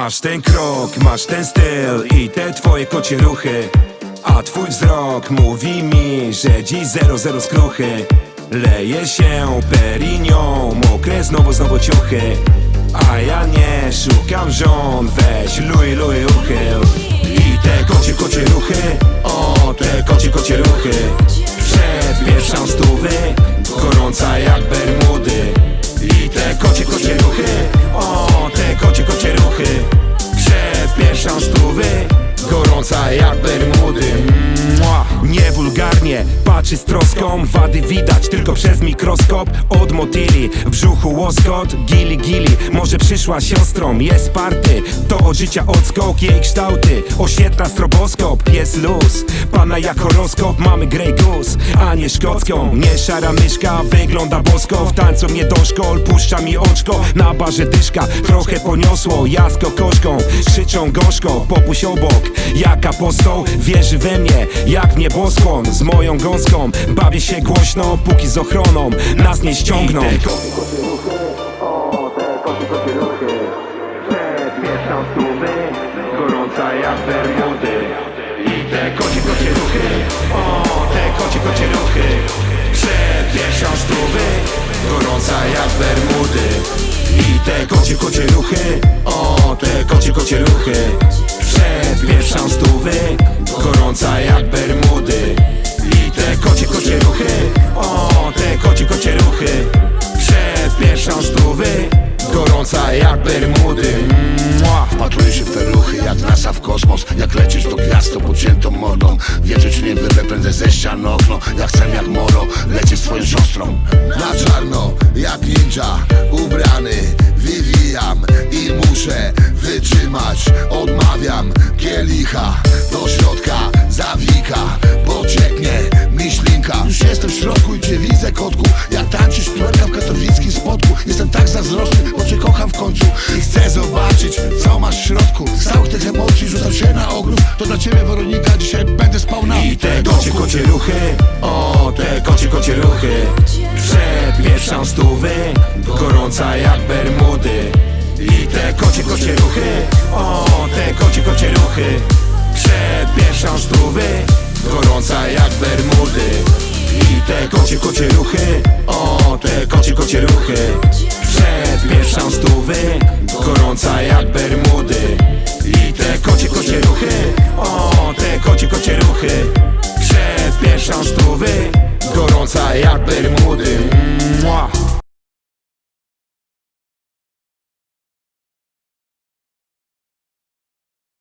Masz ten krok, masz ten styl i te twoje kocie ruchy. A twój wzrok mówi mi, że dziś zero zero skruchy. Leje się perinią, mokre znowu znowu ciuchy. A ja nie szukam żon, weź luj luj uchyl patrzy z troską? Wady widać tylko przez mikroskop. Od motyli, w brzuchu łoskot. Gili gili, może przyszła siostrą. Jest party, to od życia odskok Jej kształty, oświetla stroboskop Jest luz, pana jak horoskop Mamy Grey Goose, a nie szkocką Nie szara myszka, wygląda bosko W tańcu mnie do szkol, puszcza mi oczko Na barze dyszka, trochę poniosło Ja z kokoszką, krzyczą gorzko Popuś obok, jak apostoł Wierzy we mnie, jak nieboskłon. Z moją gąską, bawię się głośno Póki z ochroną, nas nie ściągną. Gorąca jak bermudy. I te kocie kocie ruchy. O, te kocie kocie ruchy. Przed pierwszą stówy Gorąca jak bermudy. I te kocie kocie ruchy. O, te kocie kocie ruchy kocie ruchy. O, te kocie kocie ruchy. Przed pierwszą stówy. Gorąca jak bermudy. Mua. Wpatruję się w te ruchy jak NASA w kosmos. Jak lecieć do gwiazd to podciętą mordą. Wierzę czy nie wyrwę ze ścian okno. Ja chcę jak moro lecieć swoją siostrą. Na czarno jak ninja Ubrany wywijam I muszę wytrzymać. Odmawiam kielicha. Do środka zawika To dla ciebie Weronika, dzisiaj będę spał na I te kocie kocie ruchy, o te kocie kocie ruchy. Przed pierwszą stówy, gorąca jak bermudy. I te kocie kocie ruchy, o te kocie kocie ruchy. Przed pierwszą stówy, gorąca jak bermudy. I te kocie kocie Przed pierwszą stówy, gorąca jak bermudy Mua.